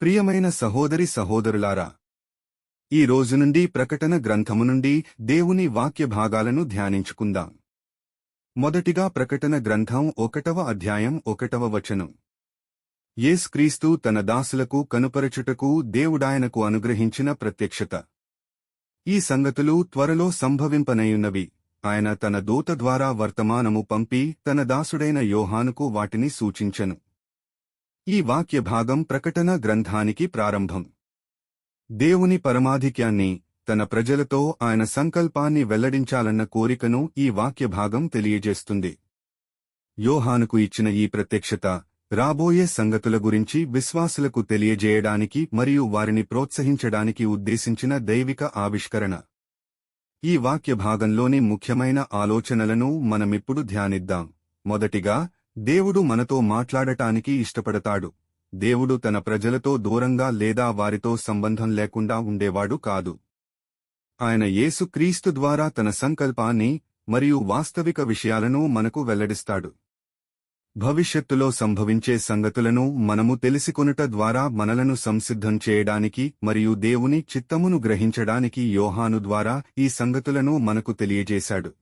ప్రియమైన సహోదరి సహోదరులారా ఈ రోజు నుండి ప్రకటన గ్రంథము నుండి దేవుని వాక్య భాగాలను ధ్యానించుకుందాం. మొదటిగా ప్రకటన గ్రంథం ఒకటవ అధ్యాయం ఒకటవ వచనం. యేస్క్రీస్తు తన దాసులకు కనుపరచుటకు దేవుడాయనకు అనుగ్రహించిన ప్రత్యక్షత. ఈ సంగతులు త్వరలో సంభవింపనయున్నవి. ఆయన తన దూత ద్వారా వర్తమానము పంపి తన దాసుడైన యోహానుకు వాటిని సూచించెను. ఈ వాక్య భాగం ప్రకటన గ్రంథానికి ప్రారంభం. దేవుని పరమాధిక్యాన్ని తన ప్రజలతో ఆయన సంకల్పాన్ని వెల్లడించాలన్న కోరికను ఈ వాక్య భాగం తెలియజేస్తుంది. యోహానుకు ఇచ్చిన ఈ ప్రత్యక్షత రాబోయే సంగతుల గురించి విశ్వాసులకు తెలియజేయడానికి మరియు వారిని ప్రోత్సహించడానికి ఉద్దేశించిన దైవిక ఆవిష్కరణ. ఈ వాక్య భాగంలోని ముఖ్యమైన ఆలోచనలను మనమిప్పుడు ధ్యానిద్దాం. మొదటిగా దేవుడు మనతో మాట్లాడటానికి ఇష్టపడతాడు. దేవుడు తన ప్రజలతో దూరంగా లేదా వారితో సంబంధం లేకుండా ఉండేవాడు కాదు. ఆయన యేసుక్రీస్తు ద్వారా తన సంకల్పాన్ని మరియు వాస్తవిక విషయాలను మనకు వెల్లడిస్తాడు. భవిష్యత్తులో సంభవించే సంగతులను మనము తెలిసికొనుట ద్వారా మనలను సంసిద్ధం చేయడానికి మరియు దేవుని చిత్తమును గ్రహించడానికి యోహాను ద్వారా ఈ సంగతులను మనకు తెలియజేశాడు.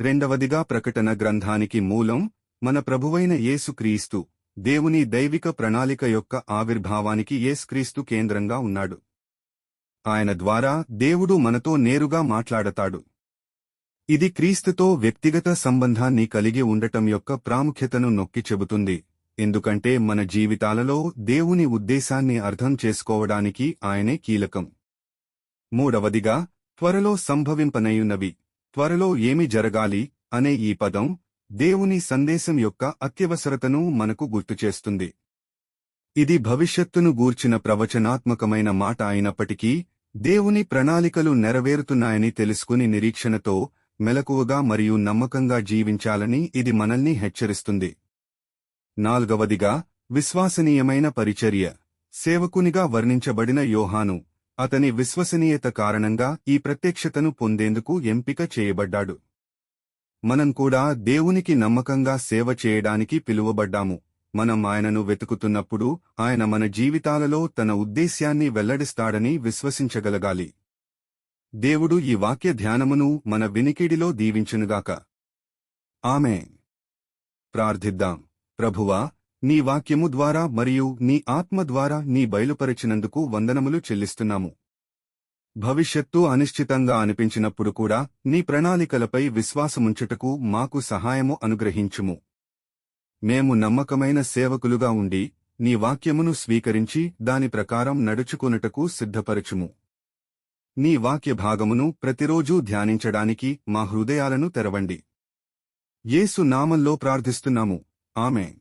రెండవదిగా ప్రకటన గ్రంథానికి మూలం మన ప్రభువైన యేసుక్రీస్తు దేవుని దైవిక ప్రణాళిక యొక్క ఆవిర్భావానికి యేసుక్రీస్తు కేంద్రంగా ఉన్నాడు. ఆయన ద్వారా దేవుడు మనతో నేరుగా మాట్లాడతాడు. ఇది క్రీస్తుతో వ్యక్తిగత సంబంధాన్ని కలిగి ఉండటం యొక్క ప్రాముఖ్యతను నొక్కి చెబుతుంది. ఎందుకంటే మన జీవితాలలో దేవుని ఉద్దేశాన్ని అర్థం చేసుకోవడానికి ఆయనే కీలకం. మూడవదిగా త్వరలో సంభవింపనయున్నవి. త్వరలో ఏమి జరగాలి అనే ఈ పదం దేవుని సందేశం యొక్క అత్యవసరతను మనకు గుర్తుచేస్తుంది ఇది భవిష్యత్తును గూర్చిన ప్రవచనాత్మకమైన మాట అయినప్పటికీ దేవుని ప్రణాళికలు నెరవేరుతున్నాయని తెలుసుకుని నిరీక్షణతో మెలకువగా మరియు నమ్మకంగా జీవించాలని ఇది మనల్ని హెచ్చరిస్తుంది. నాల్గవదిగా విశ్వాసనీయమైన పరిచర్య. సేవకునిగా వర్ణించబడిన యోహాను అతని విశ్వసనీయత కారణంగా ఈ ప్రత్యక్షతను పొందేందుకు ఎంపిక చేయబడ్డాడు. మనం కూడా దేవునికి నమ్మకంగా సేవ చేయడానికి పిలువబడ్డాము. మనం ఆయనను వెతుకుతున్నప్పుడు ఆయన మన జీవితాలలో తన ఉద్దేశ్యాన్ని వెల్లడిస్తాడని విశ్వసించగలగాలి. దేవుడు ఈ వాక్య ధ్యానమును మన వినికిడిలో దీవించునుగాక. ఆమె ప్రార్థిద్దాం. ప్రభువా నీ వాక్యము ద్వారా మరియు నీ ఆత్మ ద్వారా నీ బయలుపరిచినందుకు వందనములు చెల్లిస్తున్నాము. భవిష్యత్తు అనిశ్చితంగా అనిపించినప్పుడు కూడా నీ ప్రణాళికలపై విశ్వాసముంచుటకు మాకు సహాయము అనుగ్రహించుము. మేము నమ్మకమైన సేవకులుగా ఉండి నీ వాక్యమును స్వీకరించి దాని ప్రకారం నడుచుకొనుటకు సిద్ధపరచుము. నీ వాక్య భాగమును ప్రతిరోజూ ధ్యానించడానికి మా హృదయాలను తెరవండి. యేసు నామంలో ప్రార్థిస్తున్నాము. ఆమె